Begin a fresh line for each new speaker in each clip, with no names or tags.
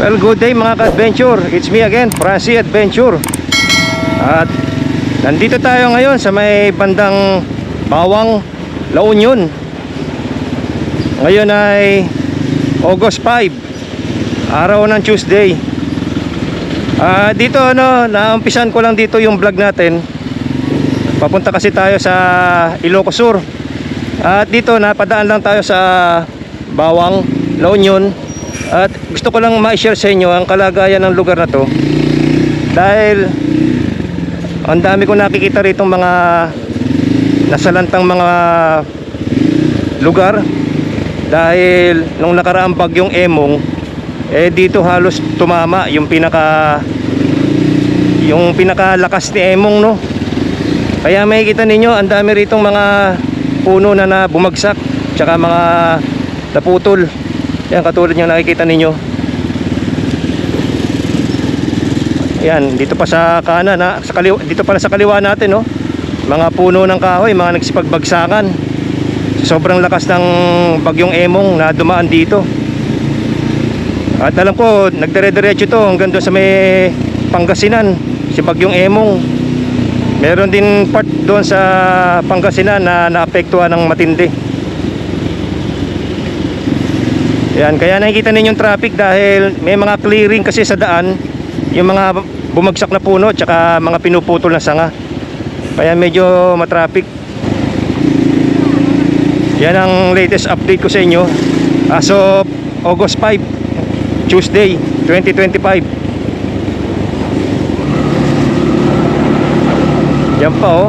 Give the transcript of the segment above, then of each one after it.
Well, good day mga ka-adventure. It's me again, Francie Adventure. At nandito tayo ngayon sa may bandang Bawang, La Union. Ngayon ay August 5, araw ng Tuesday. Ah, dito ano, naumpisan ko lang dito yung vlog natin. Papunta kasi tayo sa Ilocos Sur. At dito napadaan lang tayo sa Bawang, La Union. At gusto ko lang ma-share sa inyo ang kalagayan ng lugar na to. Dahil ang dami ko nakikita rito mga nasalantang mga lugar. Dahil nung nakaraang bagyong Emong eh dito halos tumama yung pinaka yung pinakalakas ni Emong no? Kaya makikita ninyo ang dami ritong mga puno na, na bumagsak tsaka mga naputol yan katulad yung nakikita ninyo. Yan dito pa sa kanan ha, sa kaliwa, dito pala sa kaliwa natin no mga puno ng kahoy mga nagsipagbagsakan sobrang lakas ng bagyong emong na dumaan dito. At alam ko nagdire-diretso to hanggang doon sa may Pangasinan si bagyong emong. Meron din part doon sa Pangasinan na naapektuhan ng matindi yan kaya nakikita ninyo yung traffic dahil may mga clearing kasi sa daan yung mga bumagsak na puno tsaka mga pinuputol na sanga. Kaya medyo matraffic. Yan ang latest update ko sa inyo. As of August 5 Tuesday 2025 yan pa oh.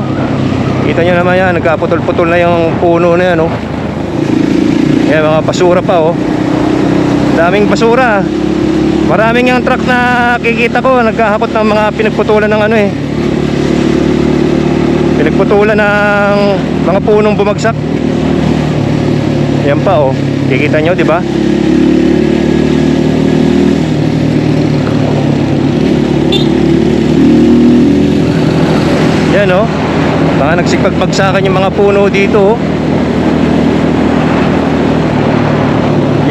Kita nyo naman yan nagkaputol-putol na yung puno na yan oh. Yan mga basura pa oh daming basura. Maraming yung truck na kikita ko. Nagkahakot ng mga pinagputulan ng ano eh. Pinagputulan ng mga punong bumagsak. Yan pa oh. Kikita nyo di ba? Yan oh. Mga nagsipagbagsakan yung mga puno dito oh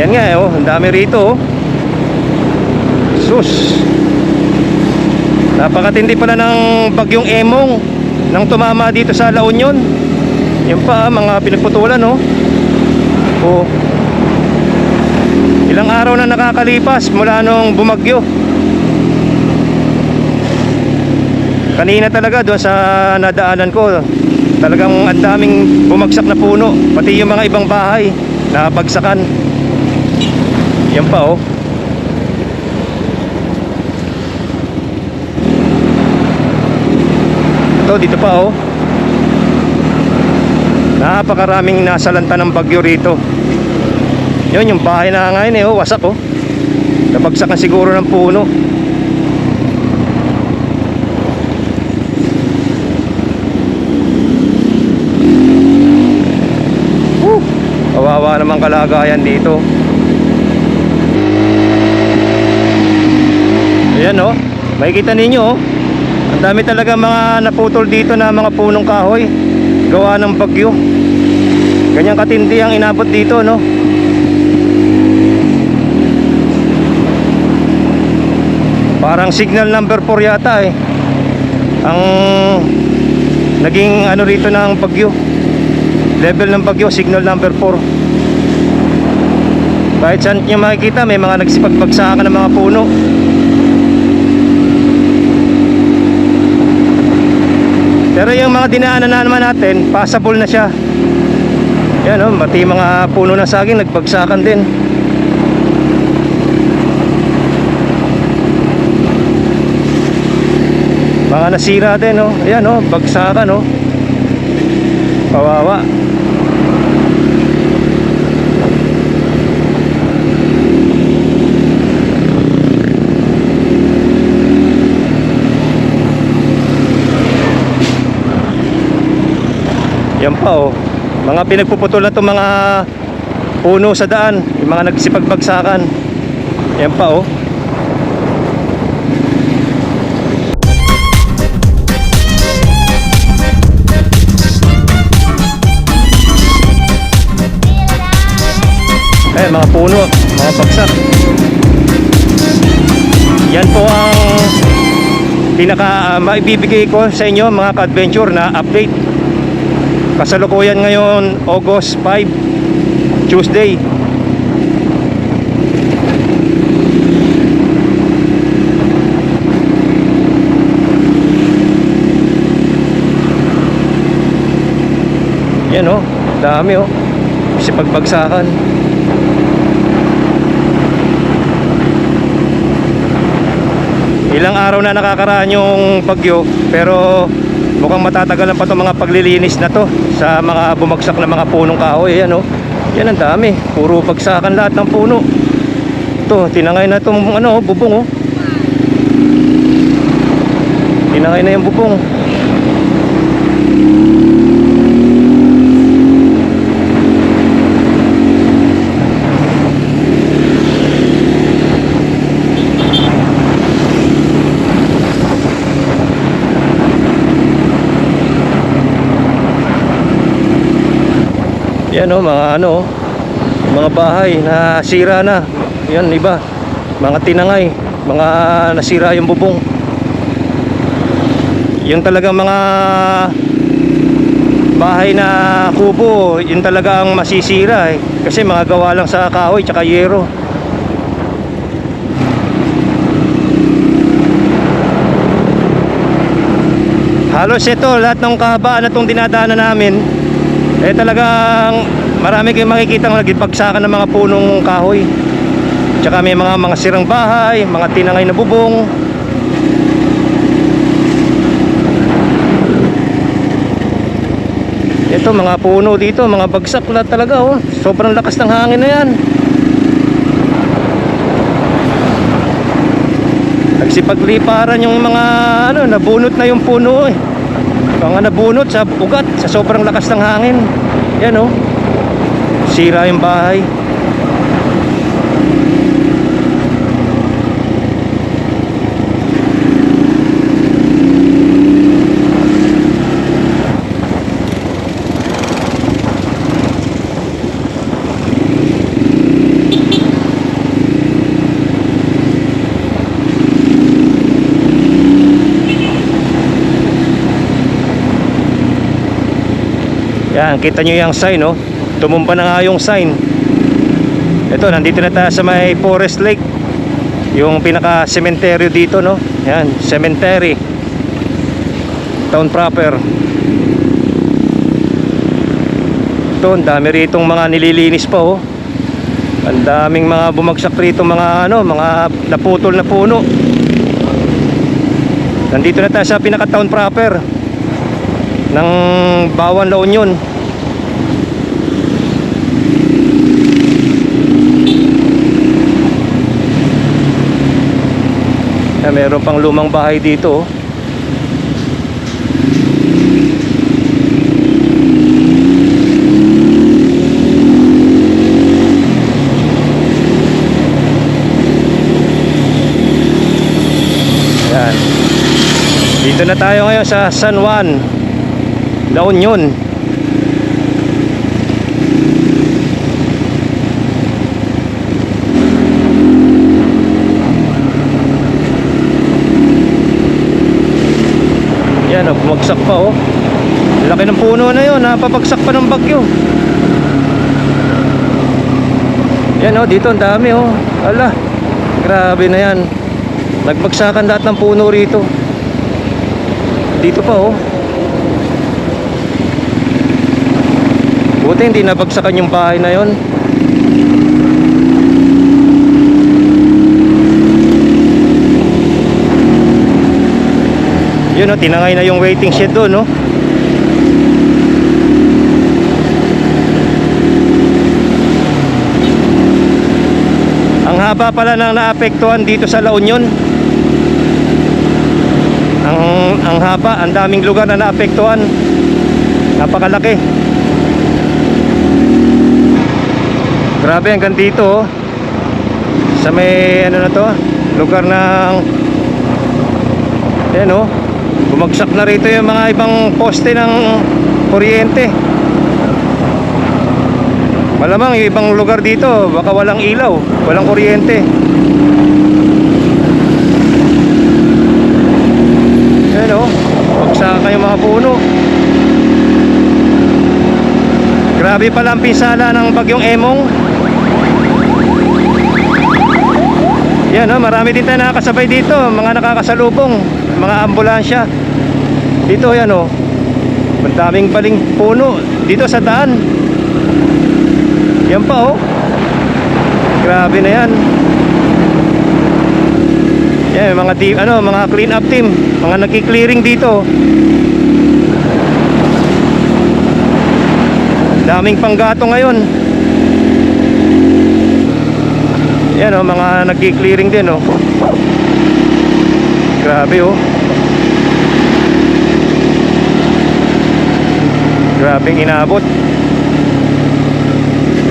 yan nga oh ang dami rito oh. Sus. Napakatindi pala ng bagyong emong nang tumama dito sa La Union. Yan pa ah, mga pinagputulan oh. Oh. Ilang araw na nakakalipas mula nung bumagyo. Kanina talaga doon sa nadaanan ko talagang ang daming bumagsak na puno pati yung mga ibang bahay na bagsakan yan pa oh. Ito dito pa oh. Napakaraming nasalanta ng bagyo rito. Yun yung bahay na ngayon eh oh. Wasak oh. Nabagsakan siguro ng puno. Woo! kawawa naman kalagayan dito ayan oh. Makikita ninyo oh. Ang dami talaga mga naputol dito na mga punong kahoy. Gawa ng bagyo. Ganyang katindi ang inabot dito no? Parang signal number 4 yata eh. Ang naging ano rito ng bagyo. Level ng bagyo signal number 4 kahit saan nyo makikita may mga nagsipagbagsakan ng mga puno Pero yung mga dinaanan na naman natin, passable na siya. Yan oh, pati mga puno ng saging nagbagsakan din. Mga nasira din oh. Ayan oh, bagsakan oh. Kawawa. Yan pa oh. Mga pinagpuputol na itong mga puno sa daan. Yung mga nagsipagbagsakan. Yan pa oh. Eh, mga puno, mga bagsak. Yan po ang pinaka uh, maibibigay ko sa inyo mga ka-adventure na update. Kasalukuyan ngayon August 5 Tuesday. Yan oh, dami oh. Kasi pagbagsakan. Ilang araw na nakakaraan yung bagyo pero mukhang matatagalan pa itong mga paglilinis na to sa mga bumagsak na mga punong kahoy. Yan oh. Yan ang dami. Puro bagsakan lahat ng puno. Ito, tinangay na itong ano, bubong oh. Tinangay na yung bubong. Yan oh, ano, mga bahay na sira na. Yan iba, mga tinangay, mga nasira yung bubong. Yung talagang mga bahay na kubo, yun talaga ang masisira eh. Kasi mga gawa lang sa kahoy tsaka yero. Halos ito, lahat ng kahabaan na itong dinadaanan namin, eh talagang marami kayong makikita ng nagipagsakan ng mga punong kahoy. Tsaka may mga mga sirang bahay, mga tinangay na bubong. Ito mga puno dito, mga bagsak lahat talaga oh. Sobrang lakas ng hangin na yan. Nagsipagliparan yung mga ano, nabunot na yung puno eh. Mga nabunot sa ugat sa sobrang lakas ng hangin. Yan oh. Sira yung bahay. Yan, kita nyo yung sign, no? Tumumpa na nga yung sign. Ito, nandito na tayo sa may Forest Lake. Yung pinaka cemetery dito, no? Yan, cemetery. Town proper. Ito, ang dami ritong mga nililinis pa, oh. Ang daming mga bumagsak rito, mga ano, mga naputol na puno. Nandito na tayo sa pinaka town proper ng Bawan La Union. Ah, meron pang lumang bahay dito. oh. Yan. Dito na tayo ngayon sa San Juan, La Union. Bumagsak pa oh. Laki ng puno na yun, napapagsak pa ng bagyo. Yan oh, dito ang dami oh. Ala, grabe na yan. Nagbagsakan lahat ng puno rito. Dito pa oh. Buti hindi nabagsakan yung bahay na yon. Yun oh, tinangay na yung waiting shed doon, no? Ang haba pala ng naapektuhan dito sa La Union. Ang ang haba, ang daming lugar na naapektuhan. Napakalaki. Grabe hanggang dito oh. Sa may ano na to, lugar ng Ayan oh bumagsak na rito yung mga ibang poste ng kuryente. Malamang yung ibang lugar dito baka walang ilaw walang kuryente. Ayun o oh. bagsakan yung mga puno. Grabe pala ang pinsala ng bagyong emong. Yan o oh. marami din tayo nakakasabay dito mga nakakasalubong mga ambulansya. Dito yan oh. Ang daming baling puno dito sa daan. Yan pa oh. Grabe na yan. Yan, mga team, ano, mga clean up team, mga nagki-clearing dito. Daming panggato ngayon. Yan oh, mga nagki-clearing din oh. Grabe oh. Grabe inabot.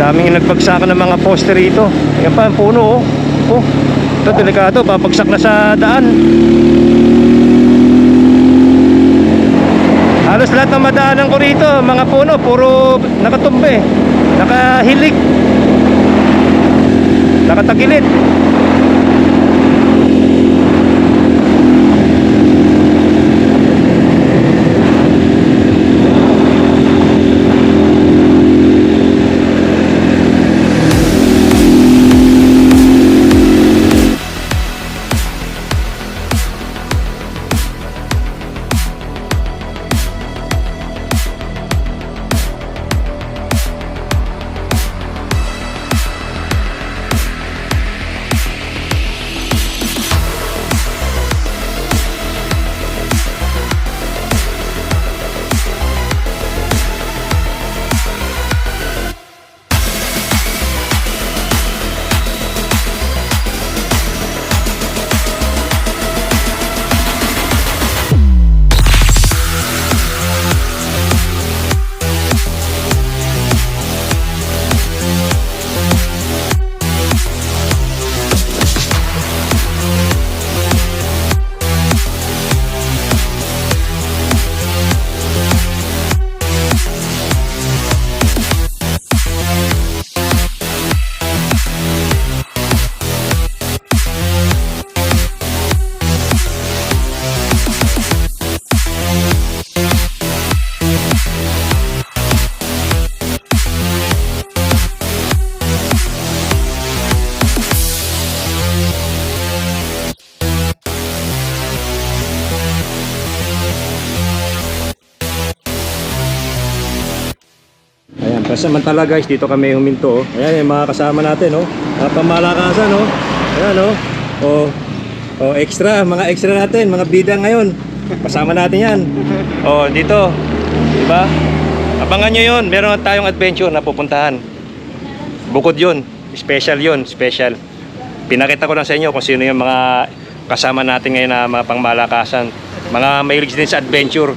Daming nagbagsakan ng mga poster rito. Yan pa ang puno oh. Oh. Ito delikado, babagsak na sa daan. Halos lahat ng madaanan ko rito, mga puno, puro nakatumbe, nakahilig, nakatagilid. Ayan, pasamantala guys, dito kami huminto. Oh. Ayan, yung mga kasama natin, oh. Mga pamalakasan, oh. Ayan, oh. Oh, oh, extra, mga extra natin, mga bida ngayon. Kasama natin yan. Oh, dito. Diba? Abangan nyo yun. Meron tayong adventure na pupuntahan. Bukod yun. Special yun. Special. Pinakita ko lang sa inyo kung sino yung mga kasama natin ngayon na mga pangmalakasan. Mga mahilig din sa adventure.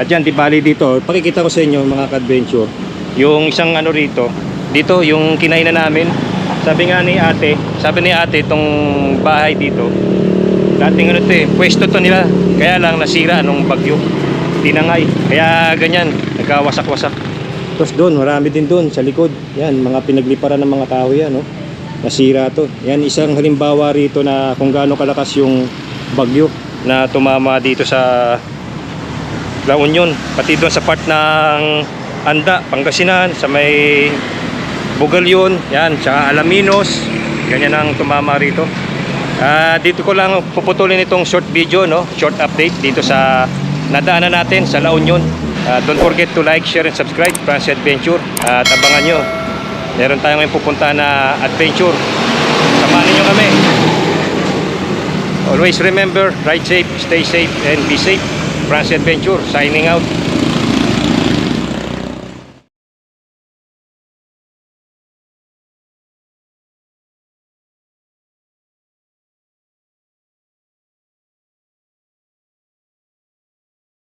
At yan, di bali dito, pakikita ko sa inyo mga ka-adventure. Yung isang ano rito, dito yung kinainan namin. Sabi nga ni ate, sabi ni ate itong bahay dito, dating ano to eh, pwesto to nila. Kaya lang nasira nung bagyo. Tinangay. Kaya ganyan, nagkawasak-wasak. Tapos doon, marami din doon sa likod. Yan, mga pinagliparan ng mga kahoy yan, no? Nasira to. Yan, isang halimbawa rito na kung gaano kalakas yung bagyo na tumama dito sa La Union, pati doon sa part ng Anda, Pangasinan, sa may Bugalyon, yan, sa Alaminos, ganyan ang tumama rito. Ah, dito ko lang puputulin itong short video, no? Short update dito sa nadaanan natin sa La Union. Ah, don't forget to like, share, and subscribe, France Adventure. at abangan nyo, meron tayo ngayon pupunta na adventure. Samahan nyo kami. Always remember, ride safe, stay safe, and be safe. France Adventure, signing out.